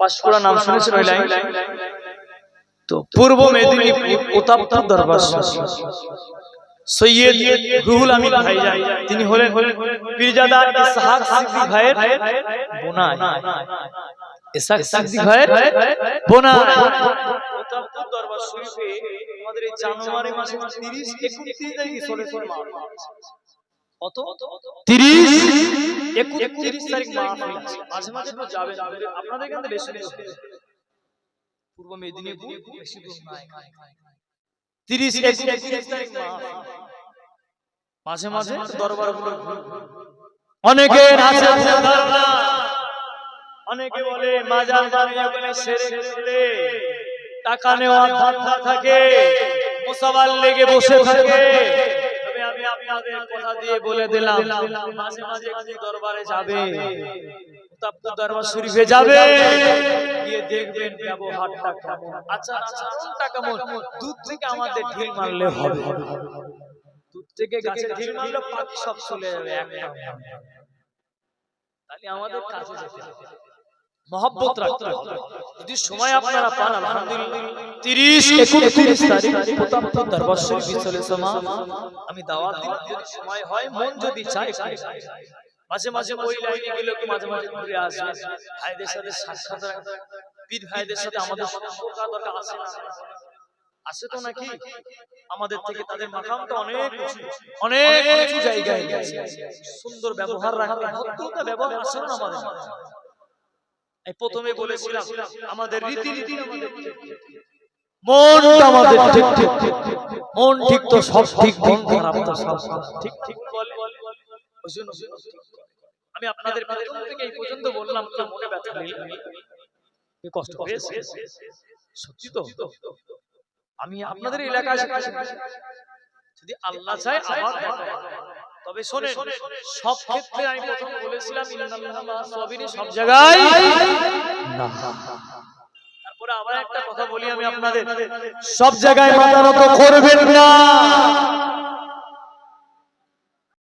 পাঁশকুড়া নাম শুনেছেন ওই লাইন? তো পূর্ব মেদিনীপুর প্রতাপপুর দরবার। সৈয়দ রুহুল আমিন ভাইজান তিনি হলেন পীরজাদা ইসহাক সিদ্দিক ভাইয়ের বোনাই। ইসহাক সিদ্দিক ভাইয়ের বোনাই। প্রতাপপুর দরবার শরীফে আমাদের এই জানুয়ারি মাসে 30 31 তারিখে চলে কত? 30 31 তারিখ মাঝে মাঝে তো যাবেন আপনাদের এখান থেকে বেশি পূর্ব মেদিনীপুর বেশি দূর নয় তিরিশ একত্রিশ তারিখ মাঝে মাঝে দরবারগুলো অনেকে অনেকে বলে মাজার বলে সেরে টাকা নেওয়া ধান্দা থাকে। মুসাবাল লেগে বসে থাকে। কথা দিয়ে বলে দিলাম। মাঝে মাঝে দরবারে যাবে। দরবার শরীফে যাবে। গিয়ে দেখবেন ব্যবহারটা কেমন। আচ্ছা আচরণটা কেমন? দুধ থেকে আমাদের ঢিল মারলে হবে। দুধ থেকে গাছে ঢিল মারলে পাখি সব চলে যাবে একটা তাহলে আমাদের কাছে যেতে হবে। মহব্বত রাখতে হবে। যদি সময় আপনারা পান আলহামদুলিল্লাহ। তিরিশ একত্রিশ তারিখ প্রতাপপুর দরবার শরীফ চলে সমা আমি দাওয়াত দিলাম। যদি সময় হয় মন যদি চায় মাঝে মাঝে ওই লাইনে গেলে একটু মাঝে মাঝে ঘুরে আসবে? ভাইদের সাথে সাক্ষাৎ পীর ভাইদের সাথে আমাদের সম্পর্ক দরকার আছে না? আছে তো নাকি? আমাদের থেকে তাদের অনেক উঁচু, অনেক উঁচু জায়গায় সুন্দর ব্যবহার রাখবে ভদ্রতা ব্যবহার আচরণ আমাদের এই প্রথমে বলেছিলাম আমাদের রীতি রীতি আমাদের। মনটা আমাদের ঠিক। মন তো সব ঠিক মন খারাপ তো সব ঠিক ঠিক বলে। আমি আপনাদের প্রথম থেকে এই পর্যন্ত বললাম তো মনে ব্যথা কষ্ট পেয়েছে। সত্যি তো। আমি আপনাদের এলাকায় যদি আল্লাহ চায় আবার। তবে শোনেন সব ক্ষেত্রে আমি প্রথম বলেছিলাম সব জায়গায় না একটা কথা বলি আমি আপনাদের। সব জায়গায় মাথা নত করবেন না।